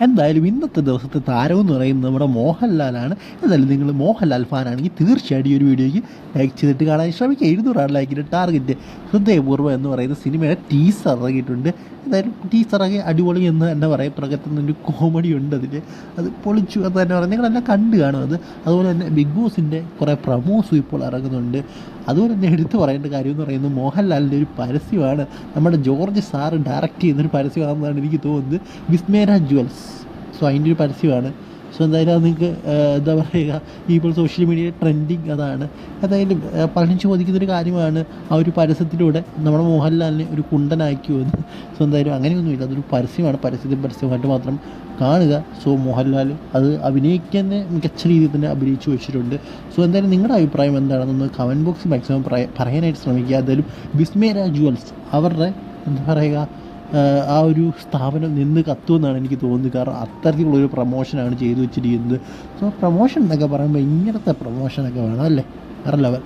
എന്തായാലും ഇന്നത്തെ ദിവസത്തെ താരം എന്ന് പറയുന്നത് നമ്മുടെ മോഹൻലാലാണ്. എന്തായാലും നിങ്ങൾ മോഹൻലാൽ ഫാനാണെങ്കിൽ തീർച്ചയായിട്ടും ഈ ഒരു വീഡിയോയ്ക്ക് ലൈക്ക് ചെയ്തിട്ട് കാണാൻ ശ്രമിക്കുക. എഴുന്നൂറാണ് ലൈക്കിന്റെ ടാർഗറ്റ് ഹൃദയപൂർവം എന്ന് പറയുന്ന സിനിമയുടെ ടീസർ ഇറങ്ങിയിട്ടുണ്ട്. എന്തായാലും ടീസർ ഇറങ്ങി അടിപൊളി എന്ന് തന്നെ പറയും. പ്രകത്തുന്ന ഒരു കോമഡി ഉണ്ട് അതിൽ അത് പൊളിച്ചു എന്ന് തന്നെ പറയാം. നിങ്ങളെല്ലാം കണ്ടു കാണും അത്. അതുപോലെ തന്നെ ബിഗ് ബോസിന്റെ കുറേ പ്രമോസും ഇപ്പോൾ ഇറങ്ങുന്നുണ്ട്. അതുപോലെ തന്നെ എടുത്തു പറയേണ്ട കാര്യം എന്ന് പറയുന്നത് മോഹൻലാലിന്റെ ഒരു പരസ്യമാണ്. നമ്മുടെ ജോർജ് സാറ് ഡയറക്റ്റ് ചെയ്യുന്നൊരു പരസ്യമാണെന്നാണ് എനിക്ക് തോന്നുന്നത്. വിസ്മേര ജ്വൽസ് സോ അതിന്റെ ഒരു പരസ്യമാണ്. സോ എന്തായാലും അത് നിങ്ങൾക്ക് എന്താ പറയുക ഇപ്പോൾ സോഷ്യൽ മീഡിയ ട്രെൻഡിങ് അതാണ്. എന്തായാലും പറഞ്ഞു ചോദിക്കുന്നൊരു കാര്യമാണ് ആ ഒരു പരസ്യത്തിലൂടെ നമ്മുടെ മോഹൻലാലിനെ ഒരു കുണ്ടനാക്കിയുമെന്ന് സോ എന്തായാലും അങ്ങനെയൊന്നുമില്ല. അതൊരു പരസ്യമാണ്. പരസ്യത്തിൽ പരസ്യമായിട്ട് മാത്രം കാണുക. സോ മോഹൻലാൽ അത് അഭിനയിക്കാൻ മികച്ച രീതിയിൽ തന്നെ അഭിനയിച്ചു വെച്ചിട്ടുണ്ട്. സോ എന്തായാലും നിങ്ങളുടെ അഭിപ്രായം എന്താണെന്നൊന്ന് കമന്റ് ബോക്സിൽ മാക്സിമം പറയാനായിട്ട് ശ്രമിക്കുക. എന്തായാലും വിസ്മേര ജുവൽസ് അവരുടെ എന്താ പറയുക ആ ഒരു സ്ഥാപനം നിന്ന് കത്തുമെന്നാണ് എനിക്ക് തോന്നുന്നത്. കാരണം അത്തരത്തിലുള്ളൊരു പ്രൊമോഷനാണ് ചെയ്തു വെച്ചിരിക്കുന്നത്. സോ പ്രൊമോഷൻ എന്നൊക്കെ പറയുമ്പോൾ ഇങ്ങനത്തെ പ്രൊമോഷനൊക്കെ വേണം അല്ലേ? വേറെ ലെവൽ